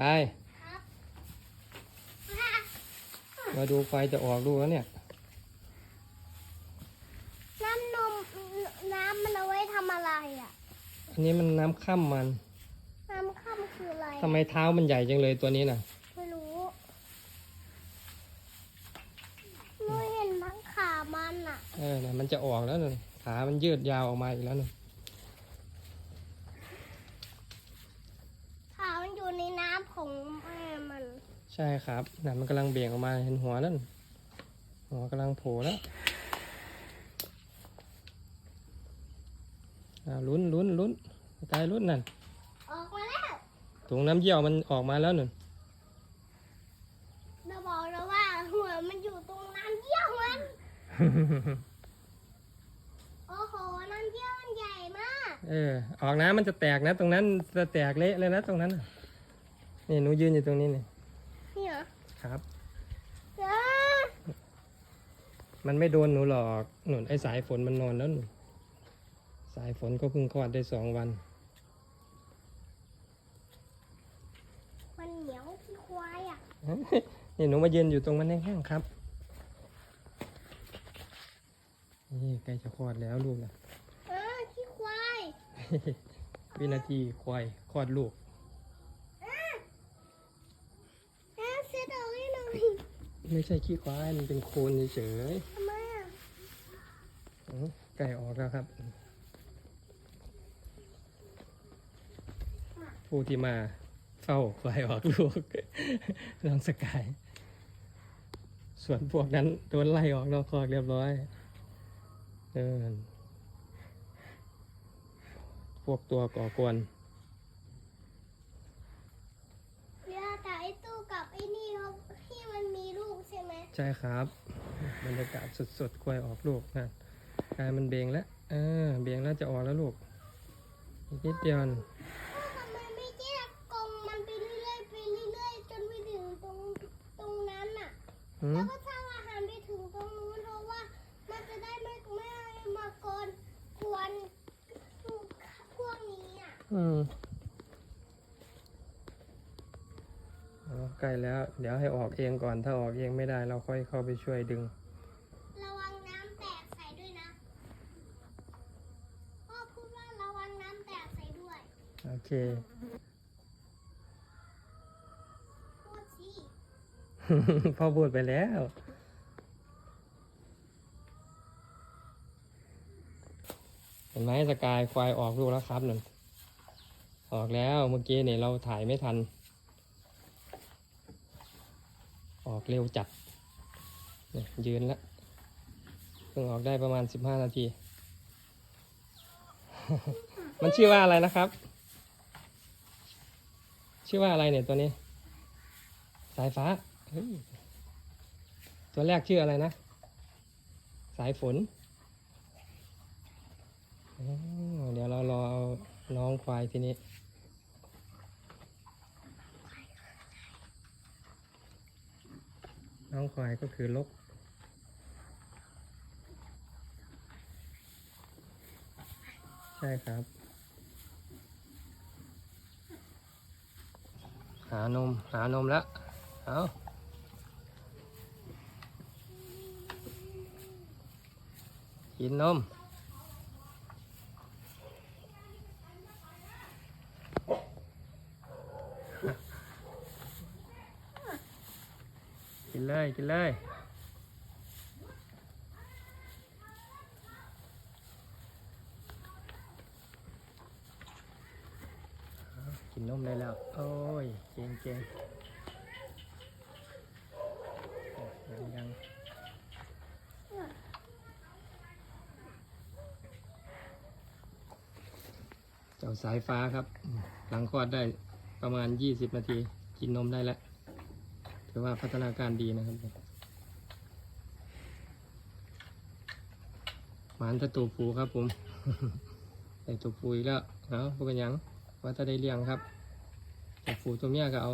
กายครับมาดูไฟจะออกดูแล้วเนี่ย น้ำนมน้ำมันเอาไว้ทำอะไรอะ อันนี้มันน้ำข้ามมัน น้ำค่ำคืออะไรทำไมเท้ามันใหญ่จังเลยตัวนี้น่ะ ไม่รู้หนูเห็นทั้งขามันอะ เออน่ะมันจะออกแล้วน่ะขามันยืดยาวออกมาอีกแล้วน่ะ ขามันอยู่ในน้ำ ของแม่มัน ใช่ครับน่ะมันกำลังเบี่ยงออกมาเห็นหัวแล้วน่ะหัวกำลังโผล่แล้วอ่าลุ้นลุ้นลุ้นกายลุ้นนั่น ออกมาแล้วถุงน้ำเยี่ยวมันออกมาแล้วน่ะเราบอกแล้วว่าหัวมันอยู่ตรงน้ำเยี่ยวมัน โอ้โห น้ำเยี่ยวมันใหญ่มาก เออ ออกน้ำมันจะแตกนะ ตรงนั้นจะแตกเละเลยนะตรงนั้น น่ะนี่หนูยืนอยู่ตรงนี้นี่นี่เหรอครับเอ้ยมันไม่โดนหนูหรอกหนุนไอ้สายฝนมันนอนแล้วหนูสายฝนก็เพิ่งคลอดได้สองวัน มันเหนียวที่ควายอะ นี่หนูมายืนอยู่ตรงมันแห้งๆครับ นี่ใกล้จะคลอดแล้วลูกนะเออที่ควาย วินาทีควายคลอดลูก เออเสียดอกให้หน่อย ไม่ใช่ขี้ควายมันเป็นโคลนเฉยทำไมอะๆอื้อไก่ออกแล้วครับ ผู้ที่มาเฝ้าควายออกลูกน้องสกาย ส่วนพวกนั้นโดนไล่ออกนอกคอกเรียบร้อยเออพวกตัวก่อกวน เดี๋ยวแต่ไอ้ตู้กับไอ้นี่เขาที่มันมีลูก ใช่ไหมใช่ครับ บรรยากาศสดๆควายออกลูกนะกายมันเบงแล้วเออเบงแล้วจะออกแล้วลูกอีกนิดเดียวนะทำไมไม่แยกกรงมันไปเรื่อยๆไปเรื่อยๆจนไปถึงตรงตรงนั้นอะหืมแล้วก็สร้างอาหารไปถึงตรงนู้นเพราะว่ามันจะได้ไม่ไม่มากรกวนพวกนี้อะ อืมเอา ใกล้แล้ว เดี๋ยวให้ออกเองก่อน ถ้าออกเองไม่ได้เราค่อยเข้าไปช่วยดึง ระวังน้ำแตกใส่ด้วยนะพ่อพูดว่าระวังน้ำแตกใส่ด้วย โอเค พูดสิ พ่อพูดไปแล้ว เห็นไหมสกายควายออกลูกแล้วครับนั่นออกแล้วเมื่อกี้เนี่ยเราถ่ายไม่ทัน ออกเร็วจัดยืนแล้วเพิ่งออกได้ประมาณสิบห้านาที มันชื่อว่าอะไรนะครับ ชื่อว่าอะไรเนี่ยตัวนี้ สายฟ้า ตัวแรกชื่ออะไรนะ สายฝน เดี๋ยวเรารอเอาน้องควายทีนี้ น้องควายก็คือลก ใช่ครับ หานม หานมแล้ว เอากินนม กินเลยกินเลยกินนมได้แล้ว โอ้ย เก่งเก่งยังยังเจ้าสายฟ้าครับ หลังคลอดได้ประมาณ 20 นาที กินนมได้แล้ว ถือว่าพัฒนาการดีนะครับหมานตะตูปูครับผมได้ตัวปูอีกแล้วเอาพวกกันยังว่าจะได้เลี้ยงครับตูปูตัวเมียก็เอา